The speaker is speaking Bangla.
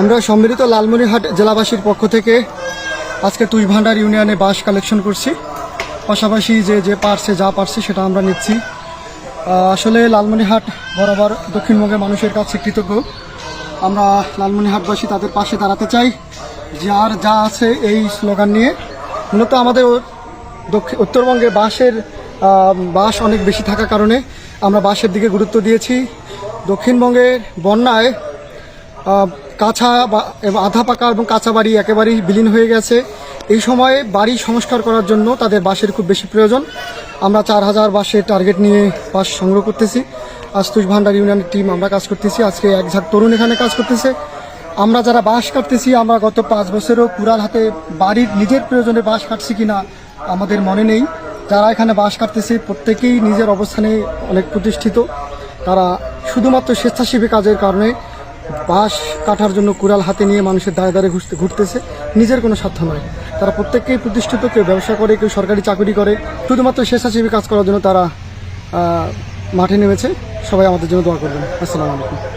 আমরা সম্মিলিত লালমনিরহাট জেলাবাসীর পক্ষ থেকে আজকে তুষভান্ডার ইউনিয়নে বাস কালেকশন করছি। পাশাপাশি যে যে পারছে, যা পারছে সেটা আমরা নিচ্ছি। আসলে লালমনিরহাট বরাবর দক্ষিণবঙ্গের মানুষের কাছে কৃতজ্ঞ। আমরা লালমনিরহাটবাসী তাদের পাশে দাঁড়াতে চাই। যার যা আছে এই স্লোগান নিয়ে। মূলত আমাদের দক্ষিণ উত্তরবঙ্গে বাঁশের বাঁশ অনেক বেশি থাকার কারণে আমরা বাঁশের দিকে গুরুত্ব দিয়েছি। দক্ষিণবঙ্গের বন্যায় কাঁচা বা- আধা পাকা এবং কাঁচা বাড়ি একেবারেই বিলীন হয়ে গেছে। এই সময়ে বাড়ি সংস্কার করার জন্য তাদের বাঁশের খুব বেশি প্রয়োজন। আমরা চার হাজার বাঁশের টার্গেট নিয়ে বাঁশ সংগ্রহ করতেছি। আস্তুষ ভান্ডার ইউনিয়নের টিম আমরা কাজ করতেছি। আজকে এক ঝাঁক তরুণ এখানে কাজ করতেছে। আমরা যারা বাঁশ কাটতেছি, আমরা গত পাঁচ বছরও কুড়াল হাতে বাড়ির নিজের প্রয়োজনে বাঁশ কাটছি কিনা আমাদের মনে নেই। যারা এখানে বাঁশ কাটতেছে, প্রত্যেকেই নিজের অবস্থানে অনেক প্রতিষ্ঠিত। তারা শুধুমাত্র স্বেচ্ছাসেবী কাজের কারণে বাঁশ কাটার জন্য কুড়াল হাতে নিয়ে মানুষের দাঁড়ে দাঁড়ে ঘুরতে ঘুরতেছে। নিজের কোনো স্বার্থ নয়। তারা প্রত্যেককেই প্রতিষ্ঠিত, কেউ ব্যবসা করে, কেউ সরকারি চাকরি করে। শুধুমাত্র স্বেচ্ছাসেবী কাজ করার জন্য তারা মাঠে নেমেছে। সবাই আমাদের জন্য দোয়া করবেন। আসসালামু আলাইকুম।